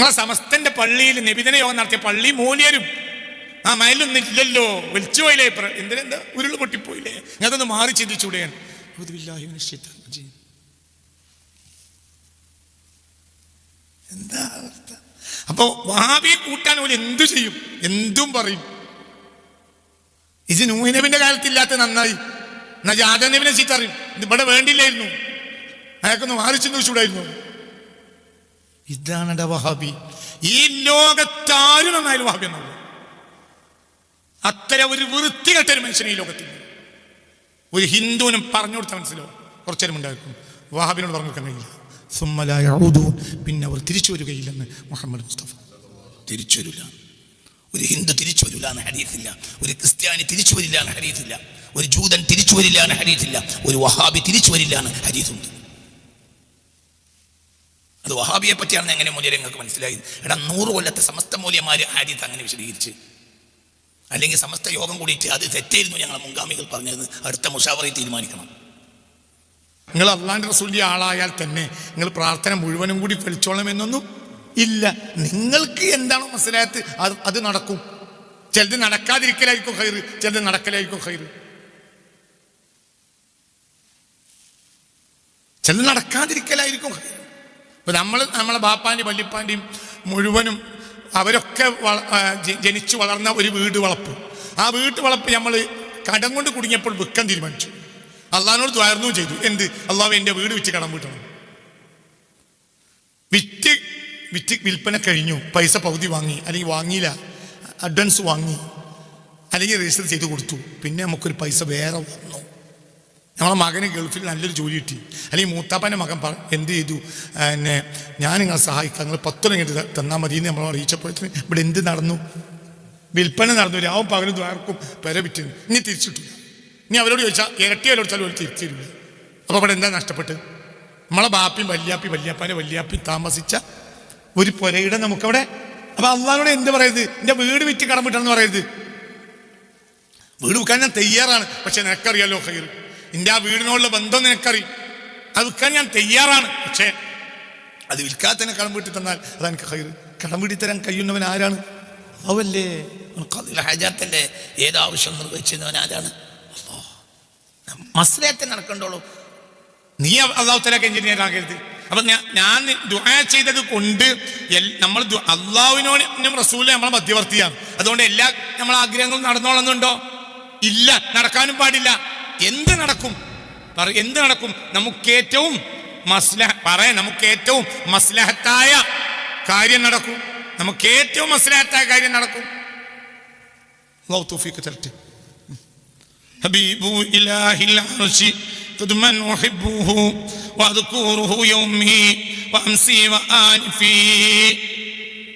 നിങ്ങളെ സമസ്തന്റെ പള്ളിയിൽ നിബിധന യോഗം നടത്തിയ പള്ളി മൂല്യരും. ആ മയലൊന്നും ഇല്ലല്ലോ വലിച്ചു പോയില്ലേ എന്തിനാ എന്തിനെന്താ ഉരുൾ പൊട്ടിപ്പോയില്ലേ? ഞാനതൊന്ന് മാറി ചിന്തിച്ചൂടെയാണ്. എന്താ അവസ്ഥ? അപ്പോ കൂട്ടാൻ പോലും എന്തു ചെയ്യും? എന്തും പറയും. ഇത് നൂഹിനബിന്റെ കാലത്തില്ലാത്ത നന്നായി. എന്നാ ജാദനബിനെ ചീത്തറിയും. ഇത് ഇവിടെ വേണ്ടില്ലായിരുന്നു. അയാൾക്കൊന്ന് മാറി ചിന്തിച്ചൂടായിരുന്നു. ഇതാണ് വഹാബി. ഈ ലോകത്താരും നന്നായാലും വഹാബി എന്നുള്ളത് അത്ര ഒരു വൃത്തികെട്ട ഒരു മനുഷ്യൻ ഈ ലോകത്തിൽ ഒരു ഹിന്ദുവിനും പറഞ്ഞു കൊടുത്ത മനസ്സിലോ? കുറച്ചേരം ഉണ്ടായിരിക്കും. വഹാബിനോട് പറഞ്ഞു കൊടുക്കാൻ കഴിയില്ല. സുമ്മലായ ഊദൂൻ. പിന്നെ അവർ തിരിച്ചു വരികയില്ലെന്ന് മുഹമ്മദ് മുസ്തഫ. തിരിച്ചു വരില്ല. ഒരു ഹിന്ദു തിരിച്ചു വരില്ല എന്ന് ഹരീത്തില്ല. ഒരു ക്രിസ്ത്യാനി തിരിച്ചു വരില്ല എന്ന് ഹരീത്തില്ല. ഒരു ജൂതൻ തിരിച്ചു വരില്ല എന്ന് ഹരീത്തില്ല. ഒരു വഹാബി തിരിച്ചു വരില്ല എന്ന് ഹരീത്തുണ്ട്. അത് വഹാബിയെ പറ്റിയാണ് എങ്ങനെ മൂല്യം നിങ്ങൾക്ക് മനസ്സിലായി എടാ നൂറ് കൊല്ലത്തെ സമസ്ത മൂല്യമാര് ആദ്യത്തെ അങ്ങനെ വിശദീകരിച്ച്. അല്ലെങ്കിൽ സമസ്ത യോഗം കൂടിയിട്ട് അത് തെറ്റായിരുന്നു ഞങ്ങളെ മുൻഗാമികൾ പറഞ്ഞത് അടുത്ത മുഷാവറയിൽ തീരുമാനിക്കണം. നിങ്ങൾ അള്ളാന്റെ റസൂലിന്റെ ആളായാൽ തന്നെ നിങ്ങൾ പ്രാർത്ഥന മുഴുവനും കൂടി ഫലിച്ചോളണമെന്നൊന്നും ഇല്ല. നിങ്ങൾക്ക് എന്താണോ മനസ്സിലായത് അത് അത് നടക്കും. ചിലത് നടക്കാതിരിക്കലായിരിക്കും ഹൈറ് ചിലത് നടക്കലായിരിക്കും ഹൈറ് ചിലത് നടക്കാതിരിക്കലായിരിക്കും ഹൈറ് ഇപ്പൊ നമ്മൾ നമ്മളെ ബാപ്പാന്റെയും വല്യപ്പാന്റെയും മുഴുവനും അവരൊക്കെ ജനിച്ചു വളർന്ന ഒരു വീട് വളപ്പ്. ആ വീട്ട് വളപ്പ് നമ്മൾ കടം കൊണ്ട് കുടുങ്ങിയപ്പോൾ വിൽക്കാൻ തീരുമാനിച്ചു. അള്ളഹാനോട് ദ്വാരന്നു ചെയ്തു. എന്ത്? അള്ളാഹ് എന്റെ വീട് വിറ്റ് കടം വീട്ടണം. വിറ്റ് വിറ്റ് വിൽപ്പന കഴിഞ്ഞു. പൈസ പകുതി വാങ്ങി. അല്ലെങ്കിൽ വാങ്ങിയില്ല. അഡ്വാൻസ് വാങ്ങി. അല്ലെങ്കിൽ രജിസ്റ്റർ ചെയ്ത് കൊടുത്തു. പിന്നെ നമുക്കൊരു പൈസ വേറെ വന്നു. നമ്മളെ മകന് ഗൾഫിൽ നല്ലൊരു ജോലി കിട്ടി. അല്ലെങ്കിൽ മൂത്താപ്പന്റെ മകൻ പറ എന്ത് ചെയ്തു? എന്നെ ഞാൻ നിങ്ങളെ സഹായിക്കാം. നിങ്ങൾ പത്ത് രംഗത്ത് തന്നാൽ മതി എന്ന് നമ്മൾ അറിയിച്ചപ്പോഴത്തേന് ഇവിടെ എന്ത് നടന്നു? വിൽപ്പന നടന്നു. രാവും പകലും ദ്വാർക്കും പെര വിറ്റ് ഇനി തിരിച്ചിട്ടു ഇനി അവരോട് ചോദിച്ചാൽ ഇരട്ടി അവരോട് ചോദിച്ചാൽ അവർ തിരിച്ചു തരില്ല അപ്പോൾ ഇവിടെ എന്താ നഷ്ടപ്പെട്ട്? നമ്മളെ ബാപ്പിയും വല്യാപ്പി വല്യാപ്പാനെ വല്യാപ്പി താമസിച്ച ഒരു പുരയുടെ നമുക്കവിടെ. അപ്പോൾ അള്ളഹാനോട് എന്ത് പറയരുത്? എന്റെ വീട് വിറ്റ് കടം വിട്ടെന്ന് പറയരുത്. വീട് വിൽക്കാൻ ഞാൻ തയ്യാറാണ്. പക്ഷെ നിനക്കറിയാലോ ഹൈർ എന്റെ ആ വീടിനോടുള്ള ബന്ധം നിനക്കറിയും. അത് വിൽക്കാൻ ഞാൻ തയ്യാറാണ്. പക്ഷേ അത് വിൽക്കാത്തതിനെ കടം വീട്ടി തന്നാൽ അതെനിക്ക് ഹൈർ കടം വീട്ടി തരാൻ കഴിയുന്നവൻ ആരാണ്? അവല്ലേ? ഹജാത്തല്ലേ ഏതാവശ്യം നിർവഹിച്ചിരുന്നവൻ ആരാണ്? മസ്ലയത്തെ നടക്കണ്ടോളൂ. നീ അള്ളാഹുത്തലാക്ക് എഞ്ചിനീയർ ആകരുത്. അപ്പൊ ഞാൻ ഞാൻ ദുആ ചെയ്തത് കൊണ്ട് നമ്മൾ അള്ളാഹുവിനോടും റസൂൽ നമ്മളെ മധ്യവർത്തിയാണ്. അതുകൊണ്ട് എല്ലാ നമ്മൾ ആഗ്രഹങ്ങളും നടന്നോളുന്നുണ്ടോ? ഇല്ല. നടക്കാനും പാടില്ല. എന്ത് നടക്കും? എന്ത് നടക്കും? നമുക്കേറ്റവും മസ്ലഹ നമുക്ക് നമുക്കേറ്റവും മസ്ലഹത്തായ കാര്യം നടക്കും. നമുക്കേറ്റവും മസ്ലഹത്തായ കാര്യം നടക്കും. ഹബീബു ഉഹിബ്ബുഹു യൗമി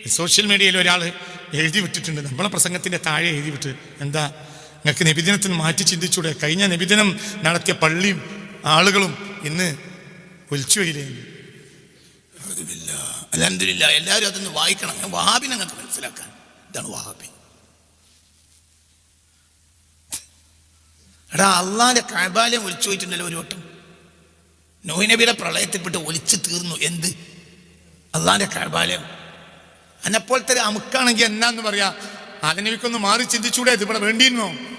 സോഷ്യൽ മീഡിയയിൽ ഒരാൾ എഴുതി വിട്ടിട്ടുണ്ട്. നമ്മളെ പ്രസംഗത്തിന്റെ താഴെ എഴുതി വിട്ട് എന്താ നിങ്ങൾക്ക് നബിദിനത്തിന് മാറ്റി ചിന്തിച്ചൂടെ? കഴിഞ്ഞ നബിദിനം നടത്തിയ പള്ളിയും ആളുകളും ഇന്ന് ഒലിച്ചു വരില്ലേ അലഹമില്ല എല്ലാവരും അതൊന്ന് വായിക്കണം. ഞാൻ വഹാബി നിങ്ങൾക്ക് മനസ്സിലാക്കാൻ. ഇതാണ് വഹാബി. എടാ അള്ളാന്റെ കഴബാലയം ഒലിച്ചു പോയിട്ടുണ്ടല്ലോ ഒരു വട്ടം. നോഹിനബിയുടെ പ്രളയത്തിൽപ്പെട്ട് ഒലിച്ചു തീർന്നു. എന്ത്? അള്ളാന്റെ കഴബാലയം അന്നെപ്പോലത്തെ ഒരു അമുക്കാണെങ്കിൽ എന്നാന്ന് പറയാ? അതിനെക്കൊന്ന് മാറി ചിന്തിച്ചൂടെ? ഇത് ഇവിടെ വേണ്ടിയിരുന്നോ?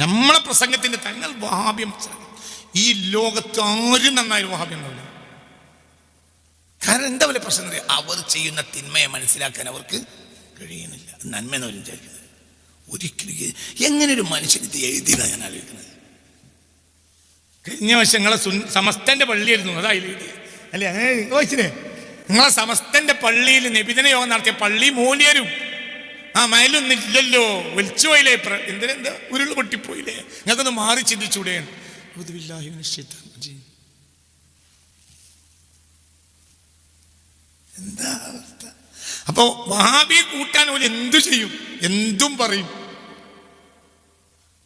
നമ്മളെ പ്രസംഗത്തിന്റെ തങ്ങൾ വാഹാബ്യം. ഈ ലോകത്ത് ആരും നന്നായി വഹാബ്യം ഉണ്ടാവില്ല കാരണം എന്താ വലിയ പ്രശ്നം എന്ന്? അവർ ചെയ്യുന്ന തിന്മയെ മനസ്സിലാക്കാൻ അവർക്ക് കഴിയുന്നില്ല. നന്മ നന്മയെന്ന് അവർ വിചാരിക്കുന്നത്. ഒരിക്കലും എങ്ങനെ ഒരു മനുഷ്യൻ ഇത് എഴുതിയതാണ് ഞാൻ ആലോചിക്കുന്നത്? കഴിഞ്ഞ വശം നിങ്ങളെ സുൻ- സമസ്തന്റെ പള്ളിയായിരുന്നു. അതാ എഴുതി അല്ലേ? അങ്ങനെ നിങ്ങളെ സമസ്തന്റെ പള്ളിയിൽ നിബിധന യോഗം നടത്തിയ പള്ളി മൂല്യരും ആ മയലൊന്നില്ലല്ലോ. വലിച്ചുപോയില്ലേ എന്തിനെന്താ ഉരുൾ പൊട്ടിപ്പോയില്ലേ? ഞങ്ങൾക്കൊന്ന് മാറി ചിന്തിച്ചൂടെ? എന്താ അപ്പോ വഹാബിയെ കൂട്ടാൻ പോലും എന്തു ചെയ്യും? എന്തും പറയും.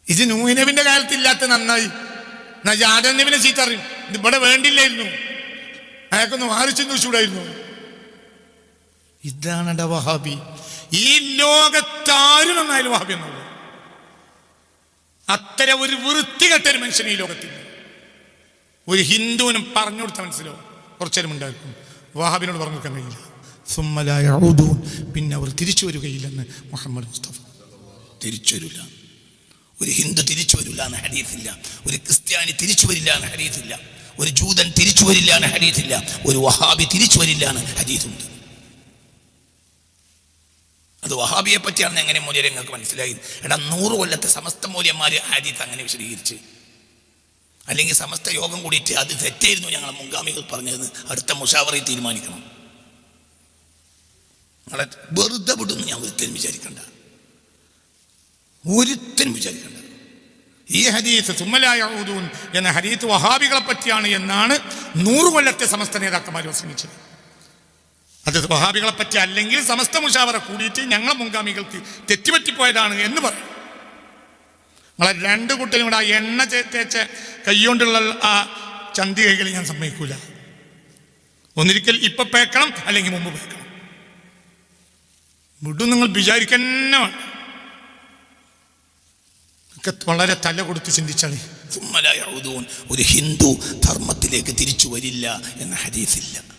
ഇത് നൂഹിനബിന്റെ കാലത്തില്ലാത്ത നന്നായി. എന്നാ ജാദനബിനെ ചീത്ത അറിയും ഇത് ഇവിടെ വേണ്ടില്ലായിരുന്നു. അയാൾക്കൊന്ന് മാറി ചിന്തിച്ചൂടായിരുന്നു. ഇതാണ് വഹാബി. ഈ ലോകത്താരും നന്നായാലും വഹാബി എന്നുള്ളത് അത്ര ഒരു വൃത്തികെട്ട ഒരു മനുഷ്യൻ ഈ ലോകത്തിൽ ഒരു ഹിന്ദുവിനും പറഞ്ഞു കൊടുത്ത മനസ്സിലോ കുറച്ചേരം ഉണ്ടായിരിക്കും. വഹാബിനോട് പറഞ്ഞു കൊടുക്കാൻ കഴിയില്ല. സുമ്മലായ ഔദൂൻ പിന്നെ അവർ തിരിച്ചു വരികയില്ലെന്ന് മുഹമ്മദ് മുസ്തഫ. തിരിച്ചു വരില്ല. ഒരു ഹിന്ദു തിരിച്ചു വരില്ല എന്ന് ഹരീത്തില്ല ഒരു ക്രിസ്ത്യാനി തിരിച്ചു വരില്ല എന്ന് ഹരീത്തില്ല ഒരു ജൂതൻ തിരിച്ചു വരില്ല എന്ന് ഹരീത്തില്ല ഒരു വഹാബി തിരിച്ചു വരില്ല എന്ന് ഹരീത്തുണ്ട് അത് വഹാബിയെ പറ്റിയാണ് എങ്ങനെ മൂല്യം നിങ്ങൾക്ക് മനസ്സിലായി എടാ നൂറ് കൊല്ലത്തെ സമസ്ത മൂല്യന്മാർ ആദ്യത്തെ അങ്ങനെ വിശദീകരിച്ച്. അല്ലെങ്കിൽ സമസ്ത യോഗം കൂടിയിട്ട് അത് തെറ്റായിരുന്നു ഞങ്ങളെ മുൻഗാമികൾ പറഞ്ഞത് അടുത്ത മുഷാവറി തീരുമാനിക്കണം. നിങ്ങളെ വെറുതെ വിടുന്നു ഞാൻ ഒരിക്കലും വിചാരിക്കണ്ട. ഒരുത്തനും വിചാരിക്കണ്ട. ഈ ഹരീത്ത് തുമ്മലായ ഊതൂൻ എന്ന ഹരീത്ത് വഹാബികളെ പറ്റിയാണ് എന്നാണ് നൂറ് കൊല്ലത്തെ സമസ്ത നേതാക്കന്മാർ പ്രസംഗിച്ചത് അത് വഹാബികളെ പറ്റി അല്ലെങ്കിൽ സമസ്ത മുഷാവറ കൂടിയിട്ട് ഞങ്ങളെ മുൻഗാമികൾക്ക് തെറ്റുപറ്റിപ്പോയതാണ് എന്ന് പറയും. നിങ്ങളെ രണ്ട് കുട്ടികളും കൂടെ ആ എണ്ണ തേച്ച കൈകൊണ്ടുള്ള ആ ചന്തി കൈകൾ ഞാൻ സമ്മതിക്കൂല. ഒന്നിരിക്കൽ ഇപ്പൊ പേക്കണം അല്ലെങ്കിൽ മുമ്പ് പേക്കണം. വിടും നിങ്ങൾ വിചാരിക്കന്നെ വളരെ തല കൊടുത്ത് ചിന്തിച്ചാണ്. ഒരു ഹിന്ദു ധർമ്മത്തിലേക്ക് തിരിച്ചു വരില്ല എന്ന ഹദീസില്ല.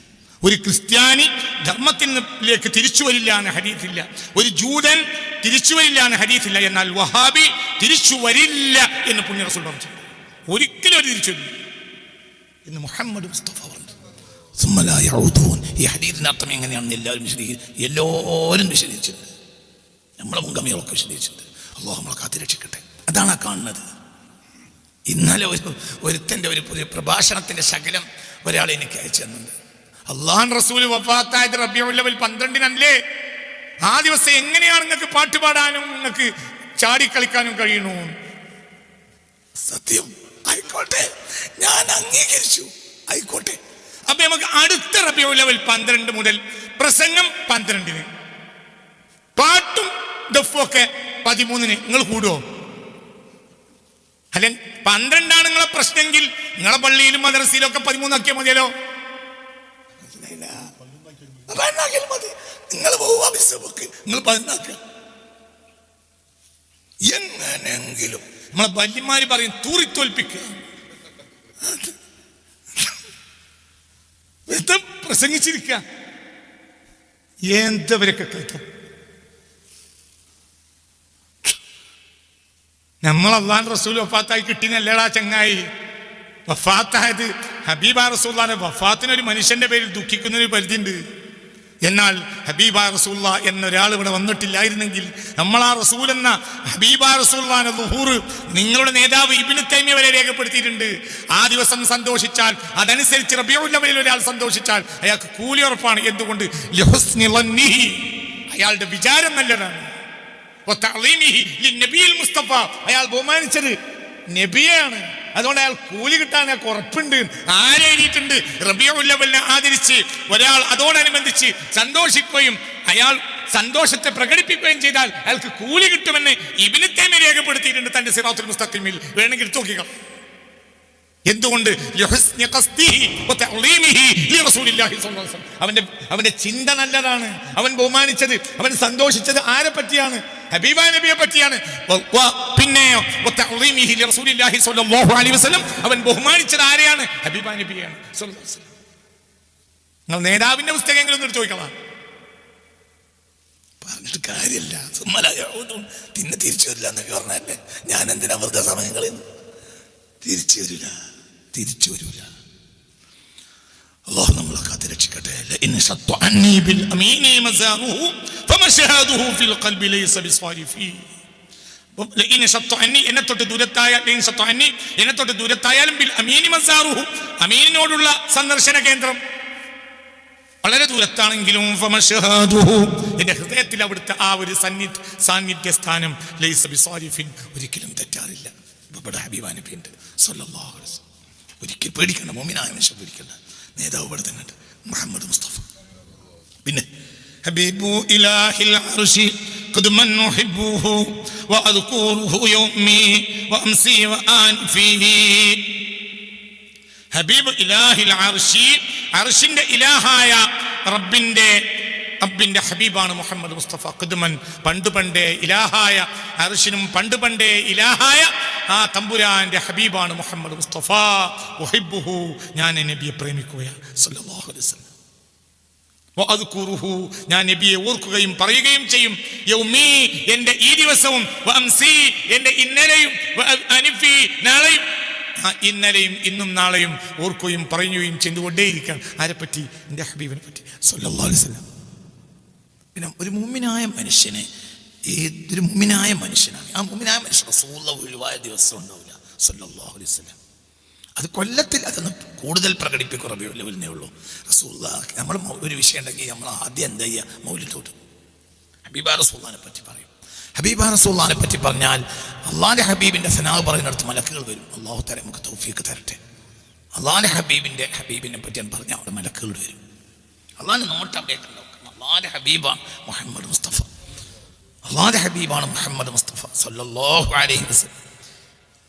ഒരു ക്രിസ്ത്യാനി ധർമ്മത്തിലേക്ക് തിരിച്ചു വരില്ല എന്ന് ഹരീത്തില്ല. ഒരു ജൂതൻ തിരിച്ചു വരില്ല എന്ന് ഹരീത്തില്ല. എന്നാൽ വഹാബി തിരിച്ചു വരില്ല എന്ന് പുണ്യ റസൂൽ പറഞ്ഞു. ഒരിക്കലും ഒരു തിരിച്ചു വരില്ല. എന്ന് മുഹമ്മദ് മുസ്തഫ പറഞ്ഞു. ഈ ഹദീസിന്റെ അർത്ഥം എങ്ങനെയാണെന്ന് എല്ലാവരും വിശദീകരിച്ചു എല്ലാവരും വിശദീകരിച്ചിട്ടുണ്ട്. നമ്മളെ മുൻഗമികളൊക്കെ വിശദീകരിച്ചിട്ടുണ്ട്. അള്ളാഹു നമ്മളെ കാത്തിരക്ഷിക്കട്ടെ അതാണ് ആ കാണുന്നത്. ഇന്നലെ ഒരു ഒരുത്തന്റെ ഒരു പ്രഭാഷണത്തിന്റെ ശകലം ഒരാൾ എനിക്ക് അയച്ചു തന്നുണ്ട് അള്ളാൻ റസൂൽ വഫാത്തായത് റബിയുള്ളവൽ പന്ത്രണ്ടിനല്ലേ? ആ ദിവസം എങ്ങനെയാണ് നിങ്ങൾക്ക് പാട്ട് പാടാനും നിങ്ങൾക്ക് ചാടിക്കളിക്കാനും കഴിയണു സത്യം. ആയിക്കോട്ടെ. ഞാൻ അംഗീകരിച്ചു. ആയിക്കോട്ടെ. അപ്പൊ നമുക്ക് അടുത്ത റബിയുള്ളവൽ പന്ത്രണ്ട് മുതൽ പ്രസംഗം പന്ത്രണ്ടിന്. പാട്ടും ദഫും ഒക്കെ പതിമൂന്നിന് നിങ്ങൾ കൂടുവോ? അല്ലെ? പന്ത്രണ്ടാണ് നിങ്ങളെ പ്രശ്നമെങ്കിൽ നിങ്ങളെ പള്ളിയിലും മദ്രസയിലും ഒക്കെ പതിമൂന്നാക്കിയാൽ മതിയല്ലോ. പതിനാക്കിയാൽ മതി. നിങ്ങൾ പോവാ ബിസബക്ക് നിങ്ങൾ പതിനാക്കുക. എങ്ങനെങ്കിലും നമ്മളെ വല്യന്മാര് പറയും തൂറിത്തോൽപ്പിക്കുക. വെറുതെ പ്രസംഗിച്ചിരിക്കുക. എന്തവരൊക്കെ കേൾക്കാം നമ്മൾ റസൂൽ വഫാത്തായി കിട്ടിയെന്നല്ലേടാ ചങ്ങായി. വഫാത്തായത് ഹബീബ റസൂല്ലാന്റെ വഫാത്തിന് ഒരു മനുഷ്യന്റെ പേരിൽ ദുഃഖിക്കുന്നൊരു പരിധിയുണ്ട്. എന്നാൽ ഹബീബ റസൂല്ല എന്നൊരാൾ ഇവിടെ വന്നിട്ടില്ലായിരുന്നെങ്കിൽ നമ്മൾ ആ റസൂൽ എന്ന ഹബീബ റസൂല്ലാന ലുഹൂർ നിങ്ങളുടെ നേതാവ് ഇബിന് തൈമ്യ വരെ രേഖപ്പെടുത്തിയിട്ടുണ്ട്. ആ ദിവസം സന്തോഷിച്ചാൽ അതനുസരിച്ച് റബിയുള്ളവരിൽ ഒരാൾ സന്തോഷിച്ചാൽ അയാൾക്ക് കൂലി ഉറപ്പാണ്. എന്തുകൊണ്ട്. അയാളുടെ വിചാരം നല്ലതാണ്. അയാൾ ബഹുമാനിച്ചത് നബിയാണ്. അതുകൊണ്ട് അയാൾ കൂലി കിട്ടാൻ അയാൾക്ക് ഉറപ്പുണ്ട്. ആരെ എഴുതിയിട്ടുണ്ട് റബിയുല്ലവലിനെ ആദരിച്ച് ഒരാൾ അതോടനുബന്ധിച്ച് സന്തോഷിക്കുകയും അയാൾ സന്തോഷത്തെ പ്രകടിപ്പിക്കുകയും ചെയ്താൽ അയാൾക്ക് കൂലി കിട്ടുമെന്ന് ഇബിനത്തേമെ രേഖപ്പെടുത്തിയിട്ടുണ്ട് തന്റെ സിറാത്തുൽ മുസ്തഖിമിൽ. വേണമെങ്കിൽ നോക്കിക്കാം. എന്തുകൊണ്ട്. അവന്റെ അവന്റെ ചിന്ത നല്ലതാണ്. അവൻ ബഹുമാനിച്ചത് അവൻ സന്തോഷിച്ചത് ആരെ പറ്റിയാണ്? ഹബീബ നബിയെ പറ്റിയാണ്. വ- വ- പിന്നെ വതഅളീമിഹി ലിറസൂലില്ലാഹി സ്വല്ലല്ലാഹു അലൈഹി വസല്ലം. അവൻ ബഹുമാനിച്ചത് ആരെയാണ്? ഹബീബ നബിയാണ്. നിങ്ങൾ നേതാവിന്റെ പുസ്തകമെങ്കിലും ഒന്ന് ചോദിക്കണം? പറഞ്ഞിട്ട് കാര്യമില്ല. പിന്നെ തിരിച്ചു വരില്ല എന്നൊക്കെ പറഞ്ഞല്ലേ? ഞാൻ എന്തിനാ വെറുതെ സമയങ്ങളിൽ തിരിച്ചു വരില്ല. തിരിച്ചു വരൂല അള്ളാഹു നമ്മളെ കാത്ത് രക്ഷിക്കട്ടെ എന്നെ തൊട്ട് ദൂരത്തായാൽ എന്നെ തൊട്ട് ദൂരത്തായാലും അമീനിനോടുള്ള സന്ദർശന കേന്ദ്രം വളരെ ദൂരത്താണെങ്കിലും എന്റെ ഹൃദയത്തിൽ അവിടുത്തെ ആ ഒരു സന്നിധി സാന്നിധ്യ സ്ഥാനം ഒരിക്കലും തെറ്റാറില്ല. ഇവിടെ ഹബീബാനിപ്പിണ്ട് സൊല്ലാഹു ഒരിക്കൽ പേടിക്കണ്ട മോമിനായ മനുഷ്യൻ പേടിക്കണ്ട നേതാവ് ഇവിടെ തന്നെ ഉണ്ട് മുഹമ്മദ് മുസ്തഫ പിന്നെ حبيب إله العرش قدما نحبه وأذكره يومي وأمسي وآنفي ഹബീബ് ഇലാഹിൽ അർഷി അർഷിന്റെ ഇലാഹായ റബ്ബിന്റെ റബ്ബിന്റെ ഹബീബാണ് മുഹമ്മദ് മുസ്തഫ ഖുദ്മൻ പണ്ട് പണ്ടേ ഇലാഹായ അർഷിനും പണ്ട് പണ്ടേ ഇലാഹായ ആ തമ്പുരാന്റെ ഹബീബാണ് മുഹമ്മദ് മുസ്തഫ. ഉഹിബ്ബുഹു ഞാൻ നബിയെ പ്രേമിക്കുകയാണ്. സല്ലല്ലാഹു അലൈഹി വസല്ലം. ഞാൻ നബിയെ ഓർക്കുകയും പറയുകയും ചെയ്യും. യൗമി എന്റെ ഈ ദിവസവും വംസി എന്റെ ഇന്നലെയും അനിഫി നാളെയും. ഇന്നലെയും ഇന്നും നാളെയും ഓർക്കുകയും പറയുകയും ചെയ്തുകൊണ്ടേയിരിക്കാം ആരെപ്പറ്റി? എന്റെ ഹബീബിനെ പറ്റി സല്ലല്ലാഹു അലൈഹി വസല്ലം. പിന്നെ ഒരു മുമ്മിനായ മനുഷ്യനെ ഏതൊരു മുമ്മിനായ മനുഷ്യനാണ്. ആ മുമ്മിനായ മനുഷ്യൻ റസൂള്ള ഒഴിവായ ദിവസം ഉണ്ടാവില്ല. സല്ലല്ലാഹു അലൈഹി വസല്ലം. അത് കൊല്ലത്തിൽ അതൊന്ന് കൂടുതൽ പ്രകടിപ്പിക്കും റബിയുള്ളവരിനേ ഉള്ളൂ. റസൂള്ള നമ്മൾ ഒരു വിഷയം ഉണ്ടെങ്കിൽ നമ്മൾ ആദ്യം എന്താ ചെയ്യുക? മൗലിത്തോട്ട് ഹബീബ റസൂള്ളാനെ പറ്റി പറയും. ഹബീബ റസൂള്ളാനെ പറ്റി പറഞ്ഞാൽ അള്ളാന്റെ ഹബീബിന്റെ സനാവ് പറയുന്നിടത്ത് മലക്കുകൾ വരും. അള്ളാഹു തല നമുക്ക് തൗഫീക്ക് തരട്ടെ. അള്ളാന്റെ ഹബീബിന്റെ ഹബീബിനെ പറ്റി പറഞ്ഞാൽ അവിടെ മലക്കുകൾ വരും. അള്ളാഹ് നോട്ട് അപ്ഡേറ്റ് അള്ളാഹ് ഹബീബ മുഹമ്മദ് മുസ്തഫ. അള്ളാന്റെ ഹബീബാണ് മുഹമ്മദ് മുസ്തഫ സല്ലല്ലാഹു അലൈഹി വസ്ലം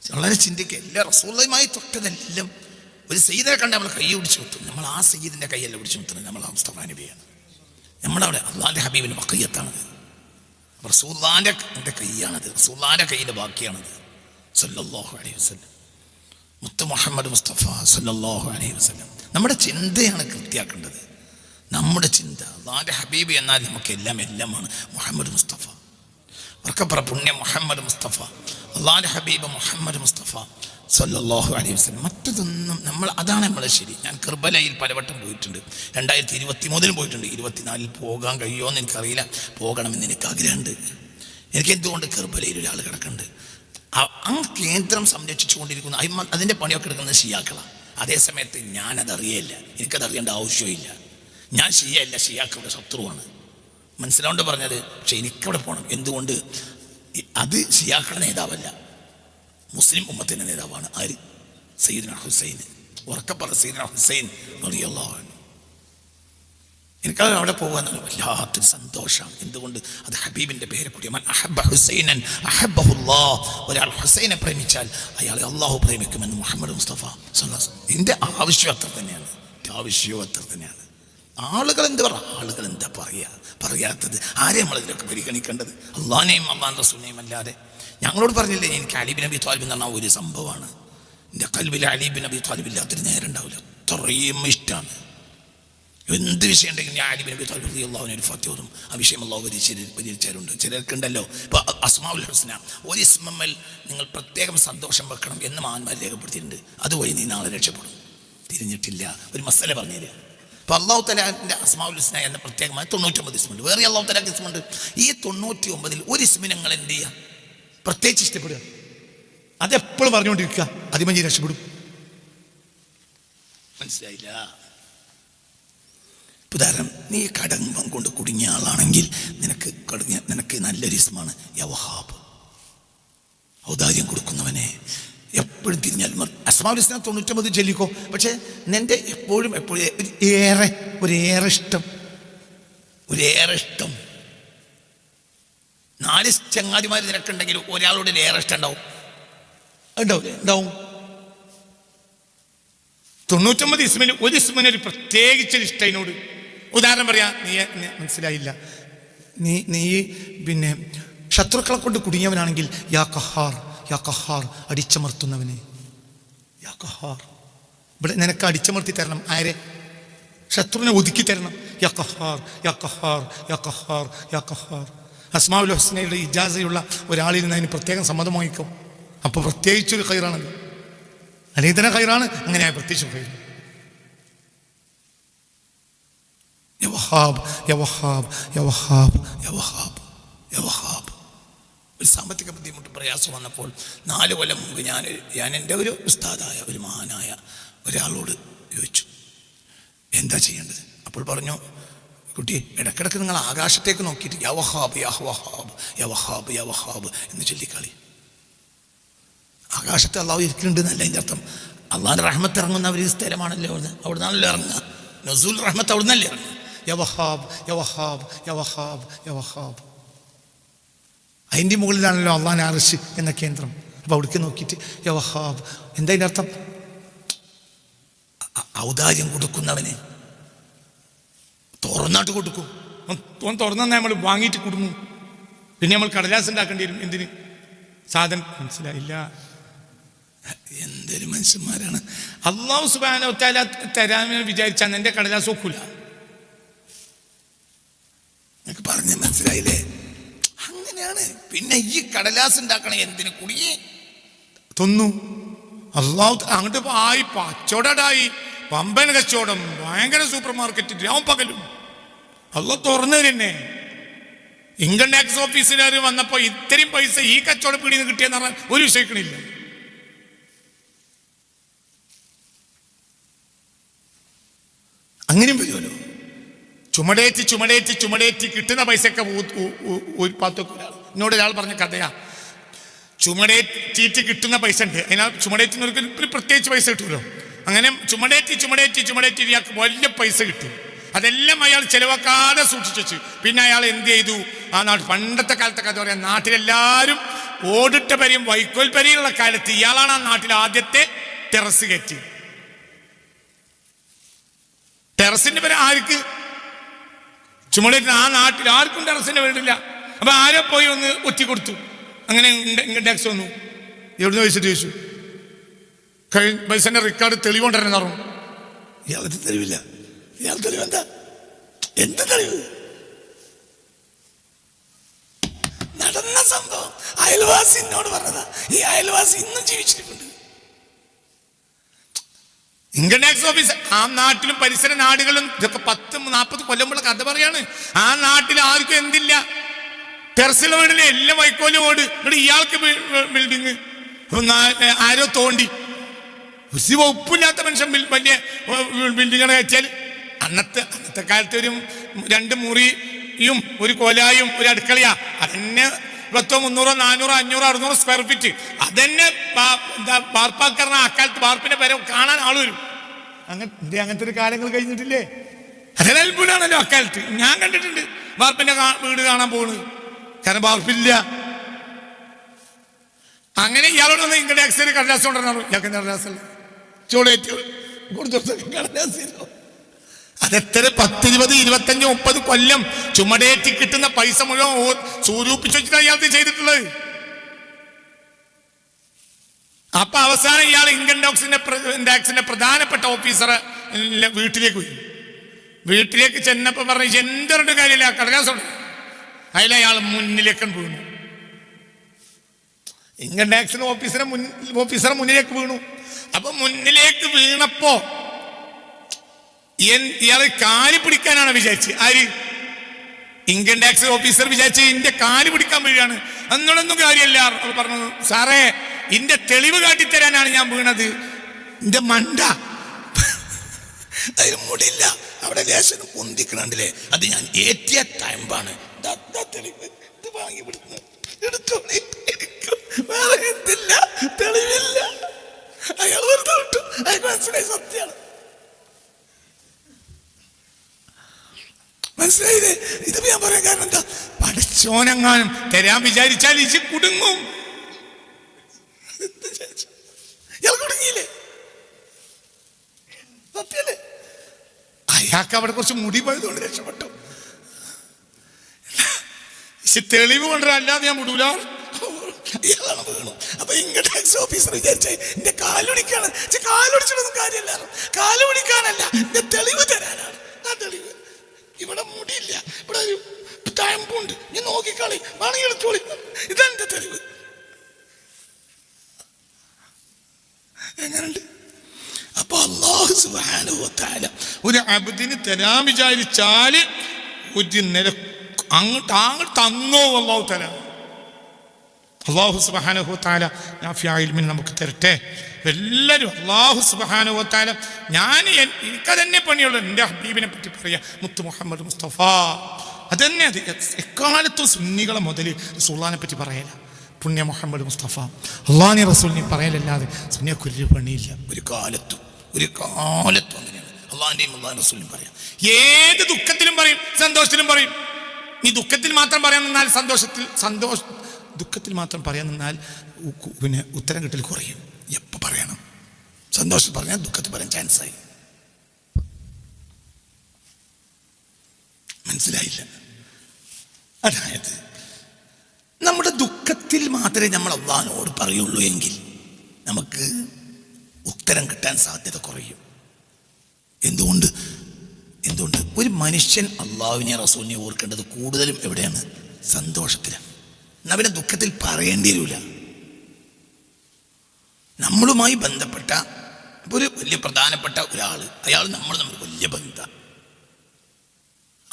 വളരെ ചിന്തിക്കുക എല്ലാ റസൂള്ളയുമായി തൊട്ടതെല്ലാം ഒരു സയ്യിദിനെ കണ്ട് നമ്മൾ കൈ പിടിച്ചു കുത്തും. നമ്മൾ ആ സയ്യിദിന്റെ കൈയല്ല പിടിച്ചു കുത്തുന്നത് നമ്മൾ ആ മുസ്തഫ നബിയാണ്. നമ്മളവിടെ അള്ളാന്റെ ഹബീബിന്റെ മക്കയ്യത്താണത് റസൂല്ലാന്റെ എന്റെ കൈയാണത് റസൂല്ലാന്റെ കയ്യിന്റെ ബാക്കിയാണത്. സല്ലാഹു അലൈഹി വസ്ലം മുത്ത് മുഹമ്മദ് മുസ്തഫ സല്ലല്ലാഹു അലൈഹി വസ്ലം നമ്മുടെ ചിന്തയാണ് കൃത്യാക്കേണ്ടത്. നമ്മുടെ ചിന്ത അള്ളാന്റെ ഹബീബ് എന്നാൽ നമുക്ക് എല്ലാം എല്ലാമാണ്. മുഹമ്മദ് മുസ്തഫ വർക്കപ്പുറ പുണ്യ മുഹമ്മദ് മുസ്തഫ. അള്ളാൻ ഹബീബ് മുഹമ്മദ് മുസ്തഫ സല്ലാഹു അലൈഹി വസ്ലം മറ്റതൊന്നും നമ്മൾ അതാണ് നമ്മളെ ശരി. ഞാൻ കർബലയിൽ പലവട്ടം പോയിട്ടുണ്ട്. രണ്ടായിരത്തി ഇരുപത്തി മൂന്നിൽ പോയിട്ടുണ്ട്. ഇരുപത്തിനാലിൽ പോകാൻ കഴിയുമോ എന്ന് എനിക്കറിയില്ല. പോകണമെന്ന് എനിക്ക് ആഗ്രഹമുണ്ട്. എനിക്ക് എന്തുകൊണ്ട് കർബലയിൽ ഒരാൾ കിടക്കുന്നുണ്ട്? ആ- കേന്ദ്രം സംരക്ഷിച്ചുകൊണ്ടിരിക്കുന്ന. അയ്മ അതിന്റെ പണിയൊക്കെ എടുക്കുന്നത് ഷിയാക്കളാണ് അതേ സമയത്ത് ഞാനതറിയില്ല എനിക്കത് അറിയേണ്ട ആവശ്യമില്ല ഞാൻ ഷിയല്ല ഷിയാക്കളുടെ ശത്രുവാണ്. മനസ്സിലാണ്ട് പറഞ്ഞത് പക്ഷെ എനിക്കവിടെ പോകണം എന്തുകൊണ്ട്? അത് ഷിയാക്കളുടെ നേതാവല്ല. മുസ്ലിം ഉമ്മത്തിന്റെ നേതാവാണ് ആര്? സയ്യിദ്ന ഹുസൈൻ. ഉറക്കപ്പറ സയ്യിദ്ന ഹുസൈൻ അൻഹു. എനിക്കത് അവിടെ പോകാന്നുള്ള വല്ലാത്തൊരു സന്തോഷം. എന്തുകൊണ്ട്? അത് ഹബീബിന്റെ പേരെ കൂടി. മൻ അഹബ്ബ ഹുസൈനൻ അഹബ്ബഹുല്ലാ. ഒരാൾ ഹുസൈനെ പ്രേമിച്ചാൽ അയാളെ അള്ളാഹു പ്രേമിക്കുമെന്ന് മുഹമ്മദ് മുസ്തഫ സ്വല്ലല്ലാഹു എന്റെ ആവശ്യം അത്ര തന്നെയാണ്. ആവശ്യവും അത്ര തന്നെയാണ്. ആളുകൾ എന്ത് പറ? ആളുകൾ എന്താ പറയുക പറയാത്തത് ആരെ നമ്മൾ ഇതിലൊക്കെ പരിഗണിക്കേണ്ടത്? അള്ളാനെയും അള്ളാൻ റസൂനെയും അല്ലാതെ. ഞങ്ങളോട് പറഞ്ഞില്ലേ എനിക്ക് അലീബ് നബി താലിബ് എന്ന് പറഞ്ഞാൽ ഒരു സംഭവമാണ്. എന്റെ കൽബിൽ അലീബ് നബി താലിബ് ഇല്ലാത്തൊരു നേരം ഉണ്ടാവില്ല. അത്രയും ഇഷ്ടമാണ്. എന്ത് വിഷയം ഉണ്ടെങ്കിലും ഞാൻ അലിബ് നബി താലിബ് അള്ളാഹുവിനെ ഒരു ഫത്യോതും ആ വിഷയം അള്ളാഹു പരിചരി പരിചരിച്ചാറുണ്ട് ചിലർക്കുണ്ടല്ലോ. ഇപ്പോൾ അസ്മാവുൽ ഹുസ്ന ഒരു ഇസ്മമ്മൽ നിങ്ങൾ പ്രത്യേകം സന്തോഷം വെക്കണം എന്ന് മഹാന്മാർ രേഖപ്പെടുത്തിയിട്ടുണ്ട്. അതുവഴി നീ നാളെ രക്ഷപ്പെടും. തിരിഞ്ഞിട്ടില്ല. ഒരു മസല പറഞ്ഞുതരിക അപ്പോൾ അള്ളാഹു തലാന്റെ അസ്മാവുൽ എന്ന പ്രത്യേകമായ തൊണ്ണൂറ്റൊമ്പത് ഇസ്മുണ്ട് വേറെ അള്ളാഹു തലാക്ക് ഇസ്മുണ്ട് ഈ തൊണ്ണൂറ്റി ഒമ്പതിൽ ഒരു ഇസ്മിന് നിങ്ങൾ എന്ത് ചെയ്യുക പ്രത്യേകിച്ച് ഇഷ്ടപ്പെടുക. അതെപ്പോഴും പറഞ്ഞുകൊണ്ടിരിക്കുക. അതിമഞ്ചി രക്ഷപ്പെടും. മനസ്സിലായില്ല? ഉദാഹരണം നീ കടമ്പം കൊണ്ട് കുടുങ്ങിയ ആളാണെങ്കിൽ നിനക്ക് കടുങ്ങിയ നിനക്ക് നല്ലൊരു ഇസ്മാണ് യവഹാബ്. ഔദാര്യം കൊടുക്കുന്നവനെ. എപ്പോഴും തിരിഞ്ഞാൽ അസ്മാവുൽ ഇസ്ലാം തൊണ്ണൂറ്റൊമ്പത് ചൊല്ലിക്കോ. പക്ഷേ നിന്റെ എപ്പോഴും എപ്പോഴും ഏറെ ഒരേറെ ഇഷ്ടം. ഒരേറെ ഇഷ്ടം. നാല് ചങ്ങാതിമാർ നിനക്കുണ്ടെങ്കിൽ ഒരാളോട് ഒരു ഏറെ ഇഷ്ടം ഉണ്ടാവും. ഉണ്ടാവില്ലേ ഉണ്ടാവും. തൊണ്ണൂറ്റൊമ്പത് ഇസ്മിന് ഒരു ഇസ്മിന് ഒരു പ്രത്യേകിച്ച് ഇഷ്ടം അതിനോട്. ഉദാഹരണം പറയാ നീ മനസ്സിലായില്ല. നീ നീ പിന്നെ ശത്രുക്കളെ കൊണ്ട് കുടുങ്ങിയവനാണെങ്കിൽ യാ കഹാർ യാ കഹാർ അടിച്ചമർത്തുന്നവനെ. യാ കഹാർ ഇവിടെ നിനക്ക് അടിച്ചമർത്തി തരണം. ആരെ? ശത്രുവിനെ ഒതുക്കി തരണം. യാ കഹാർ യാ കഹാർ യാ കഹാർ യാ കഹാർ അസ്മാവുൽ ഹസ്നയുടെ ഇജാസയുള്ള ഒരാളിൽ നിന്ന് അതിന് പ്രത്യേകം സമ്മതം വാങ്ങിക്കും. അപ്പോൾ പ്രത്യേകിച്ചൊരു ഖൈറാണത്. അല്ലെങ്കിൽ തന്നെ കയറാണ് അങ്ങനെ പ്രത്യേകിച്ച് കയറി യവഹാബ് യവഹാബ് യവഹാബ് യവഹാബ് യാ വഹാബ് യാ വഹാബ് യാ വഹാബ് ഒരു സാമ്പത്തിക ബുദ്ധിമുട്ട് പ്രയാസം വന്നപ്പോൾ നാല് കൊല്ലം മുമ്പ് ഞാൻ ഞാൻ എന്റെ ഒരു ഉസ്താദായ ഒരു മഹാനായ ഒരാളോട് ചോദിച്ചു എന്താ ചെയ്യേണ്ടത്? അപ്പോൾ പറഞ്ഞു കുട്ടി ഇടക്കിടക്ക് നിങ്ങൾ ആകാശത്തേക്ക് നോക്കിയിട്ട് യവഹാബ് യഹ്വഹാബ് യവഹാബ് യവഹാബ് എന്ന് ചൊല്ലിക്കളി. ആകാശത്ത് അള്ളാഹു ഇരിക്കുന്നുണ്ട് എന്നല്ല അതിന്റെ അർത്ഥം. അള്ളാഹിന്റെ റഹ്മത്ത് ഇറങ്ങുന്ന ഒരു സ്ഥലമാണല്ലോ അവിടുന്ന്. അവിടെ നിന്നാണല്ലോ ഇറങ്ങുക. നസൂൽ റഹ്മത്ത് അവിടെ നിന്നല്ലേ ഇറങ്ങുക യവഹാബ് യവഹാബ് യവഹാബ് യവഹാബ് അതിന്റെ മുകളിലാണല്ലോ അള്ളാൻ ആറിഷ് എന്ന കേന്ദ്രം. അപ്പോൾ അവിടേക്ക് നോക്കിയിട്ട് യവഹാബ് വഹാബ് എന്താ അതിന്റെ അർത്ഥം? ഔദാര്യം കൊടുക്കുന്നവന്. തുറന്നാട്ട് കൊടുക്കും. ഓൻ- തുറന്നാൽ നമ്മൾ വാങ്ങിയിട്ട് കൊടുക്കും പിന്നെ നമ്മൾ കടലാസ് ഉണ്ടാക്കേണ്ടി വരും. എന്തിന്? സാധനം. മനസ്സിലായില്ല എന്തൊരു മനുഷ്യന്മാരാണ്. അള്ളാഹു സുബാന തരാമെന്ന് വിചാരിച്ചാൽ എന്റെ കടലാസ് ഒക്കൂല. നിങ്ങൾക്ക് പറഞ്ഞ മനസ്സിലായില്ലേ? അങ്ങനെയാണ്. പിന്നെ ഈ കടലാസ് ഉണ്ടാക്കണ എന്തിനു കുടുങ്ങി തിന്നു. അള്ളാഹു അങ്ങോട്ട് ആയി പച്ചോടായി. പമ്പൻ കച്ചവടം ഭയങ്കര സൂപ്പർ മാർക്കറ്റ് രാവും പകലും. അള്ളാഹ് തുറന്നു തന്നെ ഇൻകം ടാക്സ് ഓഫീസിലാർ വന്നപ്പോ ഇത്രയും പൈസ ഈ കച്ചവട പീടിയിൽ നിന്ന് കിട്ടിയെന്ന് പറഞ്ഞാൽ ഒരു വിഷയിക്കണില്ല അങ്ങനെയും വരുമല്ലോ. ചുമടേറ്റി ചുമടേറ്റി ചുമടേറ്റി കിട്ടുന്ന പൈസയൊക്കെ ഒരാൾ. എന്നോട് ഒരാൾ പറഞ്ഞ കഥയാ. ചുമടേറ്റിട്ട് കിട്ടുന്ന പൈസ ഉണ്ട്. അതിനാൽ ചുമടേറ്റുന്നവർക്ക് ഒരു പ്രത്യേകിച്ച് പൈസ കിട്ടുമല്ലോ അങ്ങനെ ചുമടേറ്റി ചുമടേറ്റി ചുമടേറ്റി ഇയാൾക്ക് വലിയ പൈസ കിട്ടി. അതെല്ലാം അയാൾ ചെലവാക്കാതെ സൂക്ഷിച്ചു വെച്ചു. പിന്നെ അയാൾ എന്ത് ചെയ്തു? ആ നാട്ടിൽ പണ്ടത്തെ കാലത്തെ കഥ പറയാം. നാട്ടിലെല്ലാവരും ഓടിട്ട പരിയും വൈക്കോൽ പരിയുള്ള കാലത്ത് ഇയാളാണ് ആ നാട്ടിൽ ആദ്യത്തെ ടെറസ് കയറ്റി ടെറസിന്റെ പേര് ആർക്ക്? ചുമടേറ്റിന് ആ നാട്ടിൽ ആർക്കും ടെറസിന്റെ വീടില്ല. അപ്പൊ ആരോ പോയി ഒന്ന് ഒറ്റ കൊടുത്തു അങ്ങനെ ടാക്സ് വന്നു. എവിടുന്ന് വെച്ചിട്ട് ചോദിച്ചു? കഴിഞ്ഞ പൈസന്റെ റെക്കോർഡ് തെളിവുണ്ടായിരുന്നു പറഞ്ഞു. ഇയാൾക്ക് തെളിവില്ല. ഇയാൾ തെളിവ് എന്താ? എന്ത് തെളിവ്? നടന്ന സംഭവം അയൽവാസി എന്നോട് പറഞ്ഞതാ. ഈ അയൽവാസി ഇന്നും ജീവിച്ചിരിപ്പുണ്ട്. ഇൻകം ടാക്സ് ഓഫീസ് ആ നാട്ടിലും പരിസര നാടുകളിലും ഇതൊക്കെ പത്ത് നാൽപ്പത് കൊല്ലമുള്ള കഥ പറയാണ്. ആ നാട്ടിൽ ആർക്കും എന്തില്ല. ടെറസിലെ വീടിലെ എല്ലാം വൈക്കോലും ഓട്. ഇവിടെ ഇയാൾക്ക് ബിൽഡിങ് ആരോ തോണ്ടി. ഒരു വകുപ്പില്ലാത്ത മനുഷ്യൻ വലിയ ബിൽഡിങ്ങുകൾ വെച്ചാൽ അന്നത്തെ അന്നത്തെ കാലത്ത് ഒരു രണ്ട് മുറിയും ഒരു കൊലായും ഒരു അടുക്കളയാ. അതന്നെ പത്തോ മുന്നൂറോ നാനൂറോ അഞ്ഞൂറോ അറുന്നൂറോ സ്ക്വയർ ഫീറ്റ് അതന്നെ എന്താ വാർപ്പാക്കാരന. അക്കാലത്ത് പാർപ്പിന്റെ പേരെ കാണാൻ ആൾ വരും. അങ്ങനെ അങ്ങനത്തെ ഒരു കാലങ്ങൾ കഴിഞ്ഞിട്ടില്ലേ? അതൊരു അത്ഭുതമാണല്ലോ അക്കാലത്ത്. ഞാൻ കണ്ടിട്ടുണ്ട് വാർപ്പിന്റെ വീട് കാണാൻ പോകുന്നത് കാരണം വാർപ്പില്ല. അങ്ങനെ ഇയാളോട് വന്ന് ഇങ്ങനെ ടാക്സിൽ കടലാസ് കൊണ്ടുവരണം. എന്താ കടലാസല്ല ചോളേറ്റ്. കൊടുത്തു കടലാസിലോ അതെത്ര? പത്തിരുപത് ഇരുപത്തഞ്ച് മുപ്പത് കൊല്ലം ചുമടേറ്റി കിട്ടുന്ന പൈസ മുഴുവൻ സ്വരൂപിച്ച് വെച്ചിട്ടാണ് ഇയാൾക്ക് ചെയ്തിട്ടുള്ളത്? അപ്പൊ അവസാനം ഇയാൾ ഇൻകം ടാക്സിന്റെ ടാക്സിന്റെ പ്രധാനപ്പെട്ട ഓഫീസറെ വീട്ടിലേക്ക് പോയി. വീട്ടിലേക്ക് ചെന്നപ്പോ പറഞ്ഞു എന്തൊരു കാര്യമില്ല കടലാസുണ്ട്? അയാൾ മുന്നിലേക്ക് വീണു. ഇൻകം ടാക്സിന് ഓഫീസറെ മുൻ ഓഫീസറെ മുന്നിലേക്ക് വീണു. അപ്പൊ മുന്നിലേക്ക് വീണപ്പോ ഇയാൾ കാൽ പിടിക്കാനാണ് വിചാരിച്ചത് ആര്? ഇൻകം ടാക്സ് ഓഫീസർ വിചാരിച്ച് ഇന്റെ കാൽ പിടിക്കാൻ വഴിയാണ് അങ്ങനൊന്നും കാര്യമല്ല അവർ പറഞ്ഞു സാറേ ഇന്റെ തെളിവ് കാട്ടിത്തരാനാണ് ഞാൻ വീണത്. ഇന്റെ മണ്ട. അതിന് മുടില്ല. അവിടെ ലേശം പൊന്തിക്കണേ അത് ഞാൻ ഏറ്റിയ ടൈമ്പാണ് തെളിവ്. ഇത് വാങ്ങി വിടുന്നു എടുത്തോളി. വേറെ എന്തില്ല. തെളിവില്ല. അയാൾ വെറുതെ വിട്ടു. അയാൾക്ക് മനസ്സിലായി സത്യമാണ് മനസ്സിലായില്ലേ ഇത് ഞാൻ പറയാൻ കാരണം എന്താ? പഠിച്ചോനെങ്ങാനും തരാൻ വിചാരിച്ചാൽ ഇച്ചി കുടുങ്ങും. ഇയാൾ കുടുങ്ങിയില്ലേ? സത്യല്ലേ? അയാൾക്ക് അവിടെ കുറച്ച് മുടി പോയതുകൊണ്ട് രക്ഷപ്പെട്ടു. തെളിവ് കൊണ്ടുവരാൻ അല്ലാതെ ഞാൻ മുടൂല ഇയാളാണ് വീണു. അപ്പൊ ഇൻകം ടാക്സ് ഓഫീസർ വിചാരിച്ചേ എന്റെ കാലൊടിക്കാണ് കാലൊടിച്ചിട്ടൊന്നും കാര്യമല്ല. കാൽ പിടിക്കാനല്ല. എന്റെ തെളിവ് തരാനാണ്. ആ തെളിവ്. ഇവിടെ മുടിയില്ല. ഇവിടെ ഒരു ടൈമ്പുണ്ട് നീ നോക്കിക്കളി. വേണമെങ്കിൽ എടുത്തോളി. ഇതെന്റെ തെളിവ് എങ്ങനെയുണ്ട്? അപ്പൊ അള്ളാഹു സുബാനുഭവത്താല ഒരു അബദിന് തരാൻ വിചാരിച്ചാൽ ഒരു നില അങ്ങോട്ട് അങ്ങോട്ട് തന്നോ അള്ളാഹു തല അള്ളാഹു സുബാനുഹു താല നാഫിയായിൽമിൽ നമുക്ക് തരട്ടെ. എല്ലാവരും അള്ളാഹു സുബാനുഹു താല ഞാൻ എനിക്കതന്നെ പണിയുള്ളൂ. എന്റെ ഹബീബിനെ പറ്റി പറയാ. മുത്തു മുഹമ്മദ് മുസ്തഫ. അതന്നെ അത്. എക്കാലത്തും സുന്നികളെ മുതൽ സുള്ളാനെ പറ്റി പറയല. പുണ്യ മുഹമ്മദ് മുസ്തഫ. അള്ളാഹി റസൂലിനെ പറയലല്ലാതെ സുന്നിയക്ക് ഒരു പണിയില്ല. ഒരു കാലത്തും ഒരു കാലത്തും അങ്ങനെയാണ്. അള്ളാഹിന്റെയും അള്ളാഹ് റസൂലിനും പറയാം. ഏത് ദുഃഖത്തിലും പറയും സന്തോഷത്തിലും പറയും. നീ ദുഃഖത്തിൽ മാത്രം പറയാൻ നിന്നാൽ സന്തോഷത്തിൽ സന്തോഷ ദുഃഖത്തിൽ മാത്രം പറയാൻ നിന്നാൽ പിന്നെ ഉത്തരം കിട്ടൽ കുറയും. എപ്പോൾ പറയണം? സന്തോഷം പറഞ്ഞാൽ ദുഃഖത്തിൽ പറയാൻ ചാൻസായി മനസ്സിലായില്ല. അതായത് നമ്മുടെ ദുഃഖത്തിൽ മാത്രമേ നമ്മൾ അള്ളഹാനോട് പറയുള്ളൂ എങ്കിൽ നമുക്ക് ഉത്തരം കിട്ടാൻ സാധ്യത കുറയും. എന്തുകൊണ്ട്? എന്തുകൊണ്ട്? ഒരു മനുഷ്യൻ അള്ളാഹുവിനെ റസൂലിനെ ഓർക്കേണ്ടത് കൂടുതലും എവിടെയാണ്? സന്തോഷത്തിലാണ്. എന്നാ ദുഃഖത്തിൽ പറയേണ്ടി വരില്ല നമ്മളുമായി ബന്ധപ്പെട്ട ഒരു വലിയ പ്രധാനപ്പെട്ട ഒരാൾ അയാൾ നമ്മൾ നമ്മൾ വലിയ ബന്ധം.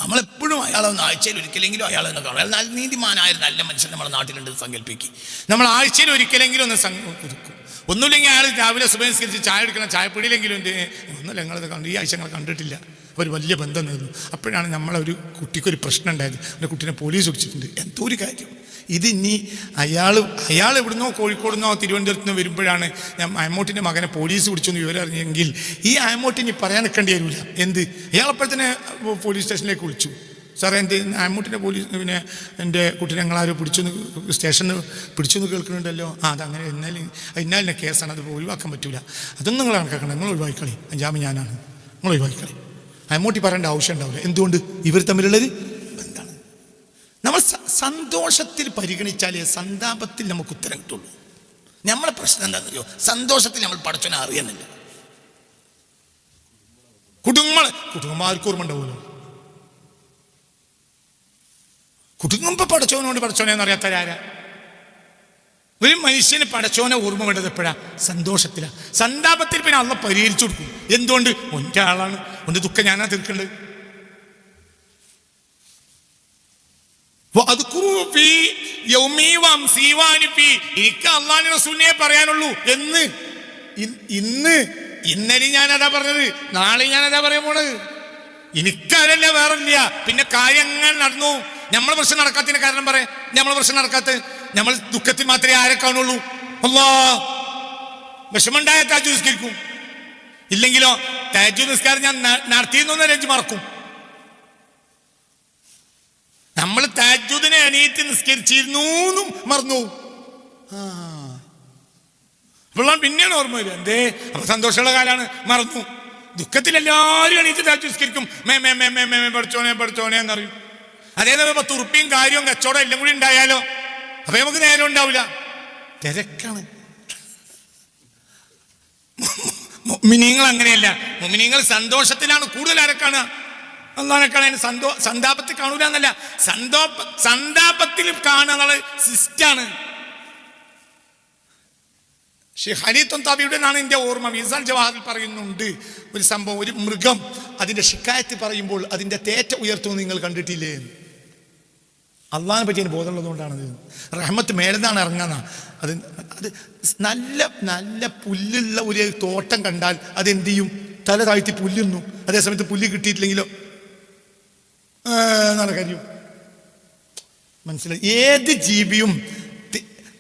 നമ്മളെപ്പോഴും അയാളെ ഒന്ന് ആഴ്ചയിൽ ഒരിക്കലെങ്കിലും അയാളെ ഒന്ന് കാണും. അയാൾ നീതിമാനായ നല്ല മനുഷ്യൻ നമ്മുടെ നാട്ടിലുണ്ട് സങ്കല്പിക്കും. നമ്മൾ ആഴ്ചയിൽ ഒരിക്കലെങ്കിലും ഒന്ന് സംഘ പുതുക്കും ഒന്നുമില്ലെങ്കിൽ അയാൾ രാവിലെ സുബഹിസ്കരിച്ച് ചായ എടുക്കണം ചായപ്പൊടിയിലെങ്കിലും എന്റെ ഒന്നുമില്ല ഞങ്ങളത് കണ്ടു ഈ ആഴ്ച ഞങ്ങൾ കണ്ടിട്ടില്ല. ഒരു വലിയ ബന്ധം നിന്നു. അപ്പോഴാണ് നമ്മളൊരു കുട്ടിക്കൊരു പ്രശ്നം ഉണ്ടായത്. എന്റെ കുട്ടീനെ പോലീസ് വെച്ചിട്ടുണ്ട് എന്തോ ഒരു കാര്യം. ഇത് ഇനി അയാൾ അയാൾ എവിടുന്നോ കോഴിക്കോട് നിന്നോ തിരുവനന്തപുരത്ത് നിന്ന് വരുമ്പോഴാണ് ഞാൻ അയമോട്ടിന്റെ മകനെ പോലീസ് പിടിച്ചെന്ന് വിവരം അറിഞ്ഞെങ്കിൽ ഈ അയമോട്ട് ഇനി പറയാൻ നിൽക്കേണ്ടി വരില്ല. എന്ത്? അയാളപ്പോൾ തന്നെ പോലീസ് സ്റ്റേഷനിലേക്ക് വിളിച്ചു. സാറേ എന്റെ അമ്മൂട്ടിന്റെ പോലീസ് പിന്നെ എന്റെ ഞങ്ങളാരും പിടിച്ചു സ്റ്റേഷനിൽ പിടിച്ചു കേൾക്കുന്നുണ്ടല്ലോ. ആ അതങ്ങനെ എന്നാലും ഇന്നാലിന്റെ കേസാണ്. അത് ഒഴിവാക്കാൻ പറ്റില്ല അതൊന്നും നിങ്ങൾ കണക്കാക്കണം നിങ്ങൾ ഒഴിവാക്കിക്കളി. അഞ്ചാമ് ഞാനാണ്. നിങ്ങൾ ഒഴിവാക്കിക്കളി. അയമോട്ടി പറയേണ്ട ആവശ്യം ഉണ്ടാവില്ല. എന്തുകൊണ്ട്? ഇവർ തമ്മിലുള്ളൊരു ബന്ധമാണ് നമ്മൾ സന്തോഷത്തിൽ പരിഗണിച്ചാലേ സന്താപത്തിൽ നമുക്ക് ഉത്തരം കിട്ടുള്ളൂ. നമ്മളെ പ്രശ്നം എന്താണെന്നറിയോ? സന്തോഷത്തിൽ നമ്മൾ പഠിച്ചോനെ അറിയുന്നില്ല. കുടുംബം ആർക്കും ഓർമ്മ ഉണ്ടാവുമല്ലോ. കുടുംബം പടച്ചോനോട് പടച്ചോനെന്ന് അറിയാത്തവരാരാ ഒരു മനുഷ്യന് പടച്ചോനെ ഓർമ്മ വേണ്ടത് എപ്പോഴാ? സന്തോഷത്തിലാണ് സന്താപത്തിൽ പിന്നെ അള്ള പരിഹരിച്ചു കൊടുക്കും. എന്തുകൊണ്ട്? ഒന്റെ ആളാണ്. ഒന്റെ ദുഃഖം ഞാനാ തീർക്കേണ്ടത് വഅദ്കുറൂ ഫീ യൗമി വംസി വാനിഫി. എനിക്ക് പറയാനുള്ളൂ. എന്ന്. ഇന്ന്. ഇന്നലെ ഞാൻ അതാ പറഞ്ഞത്. നാളെ ഞാൻ അതാ പറയാൻ പോണത്. എനിക്കതല്ല വേറെ ഇല്ല പിന്നെ കാര്യം അങ്ങനെ നടന്നു? നമ്മൾ പ്രശ്നം നടക്കാത്തതിന് കാരണം പറയാം നമ്മൾ പ്രശ്നം നടക്കാത്ത. നമ്മൾ ദുഃഖത്തിൽ മാത്രമേ ആരെ കാണുള്ളൂ? അല്ലാ വിഷമുണ്ടായ താജു നിസ്കരിക്കും ഇല്ലെങ്കിലോ താജു നിസ്കാരം ഞാൻ നടത്തിയെന്നൊന്നും എനിക്ക് മറക്കും. നമ്മൾ താജുദിനെ അനിയത്തി നിസ്കരിച്ചിരുന്നു എന്നും മറന്നു. ആ. അപ്പോഴാണ് പിന്നെയാണ് ഓർമ്മ വരിക. എന്തേ? അപ്പൊ സന്തോഷമുള്ള കാലാണ്. മറന്നു. ദുഃഖത്തിൽ എല്ലാവരും എണീറ്റ് താജു നിസ്കരിക്കും. മേ മേ മേ മേ മേ പഠിച്ചോനെ പഠിച്ചോനെ എന്നറിയും. അതേപോലെ പത്ത് ഉറുപ്പിയും കാര്യവും കച്ചവടം എല്ലാം കൂടി ഉണ്ടായാലോ? അപ്പൊ നമുക്ക് നേരം ഉണ്ടാവില്ല. തിരക്കാണ്. മിനിങ്ങൾ അങ്ങനെയല്ല. മിനിങ്ങൾ സന്തോഷത്തിലാണ് കൂടുതൽ ആരെ അള്ളാനെ കാണാൻ സന്തോ സന്താപത്തിൽ കാണൂല എന്നല്ല. സന്തോപ സന്താപത്തിൽ കാണുക എന്നുള്ള സിസ്റ്റാണ്. ഹരിത്വം തവിയുടെ എന്നാണ് എന്റെ ഓർമ്മ. വിസാൽ ജവാഹറിൽ പറയുന്നുണ്ട് ഒരു സംഭവം ഒരു മൃഗം അതിന്റെ ഷിക്കായത്ത് പറയുമ്പോൾ അതിന്റെ തേറ്റ ഉയർത്തുന്നത് നിങ്ങൾ കണ്ടിട്ടില്ലേ? അള്ളാഹിനെ പറ്റി അതിന് ബോധമുള്ളതുകൊണ്ടാണത് റഹ്മത്ത് മേലെന്നാണ് ഇറങ്ങുന്ന അത് അത് നല്ല നല്ല പുല്ലുള്ള ഒരു തോട്ടം കണ്ടാൽ അതെന്ത് ചെയ്യും? തല താഴ്ത്തി പുല്ലുന്നു. അതേസമയത്ത് പുല്ല് കിട്ടിയിട്ടില്ലെങ്കിലോ? എന്നാണ് കാര്യം. മനസ്സിലായി? ഏത് ജീവിയും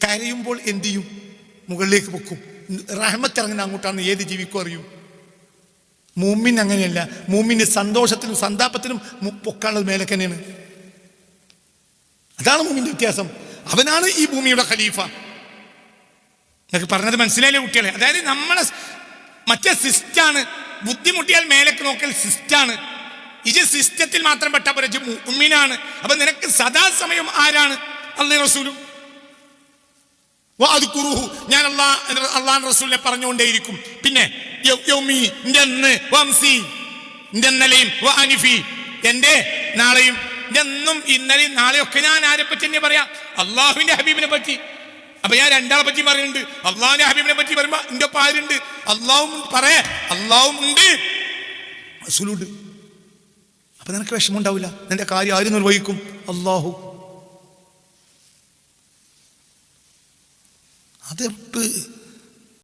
കരയുമ്പോൾ എന്ത് ചെയ്യും? മുകളിലേക്ക് പൊക്കും. റഹ്മത്ത് ഇറങ്ങുന്ന അങ്ങോട്ടാണ് ഏത് ജീവിക്കും അറിയും? മൂമിൻ അങ്ങനെയല്ല. മൂമിന് സന്തോഷത്തിനും സന്താപത്തിനും പൊക്കാനുള്ളത് മേലെ തന്നെയാണ്. അതാണ് മൂമിന്റെ വ്യത്യാസം. അവനാണ് ഈ ഭൂമിയുടെ ഖലീഫ. നിങ്ങൾക്ക് പറഞ്ഞത് മനസ്സിലായില്ലേ കുട്ടികളെ? അതായത് നമ്മളെ മറ്റേ സിസ്റ്റാണ്. ബുദ്ധിമുട്ടിയാൽ മേലേക്ക് നോക്കൽ സിസ്റ്റാണ്. ഇത് സിസ്റ്റത്തിൽ മാത്രം പെട്ട പോലെ ഉമ്മിനാണ്. അപ്പൊ നിനക്ക് സദാസമയം ആരാണ്? അള്ളി റസൂലും. അത് കുറുഹു ഞാൻ അള്ളാ അള്ളാൻ റസൂലിനെ പറഞ്ഞുകൊണ്ടേയിരിക്കും. പിന്നെ എന്റെ നാളെയും എന്നും ഇന്നലെയും നാളെയും ഒക്കെ ഞാൻ ആരെ പറ്റി തന്നെ പറയാം? അള്ളാഹുവിന്റെ ഹബീബിനെ പറ്റി. അപ്പൊ ഞാൻ രണ്ടാളെ പറ്റി പറയുന്നുണ്ട്. അള്ളാഹിന്റെ ഹബീബിനെ പറ്റി പറയുമ്പോ എന്റെ ഒപ്പം ആരുണ്ട്? അള്ളാഹും പറയാ അള്ളാഹും ഉണ്ട്. റസൂലുണ്ട്. അപ്പൊ നിനക്ക് വിഷമം ഉണ്ടാവില്ല നിന്റെ കാര്യം ആര് നിർവഹിക്കും? അള്ളാഹു അതെപ്പ്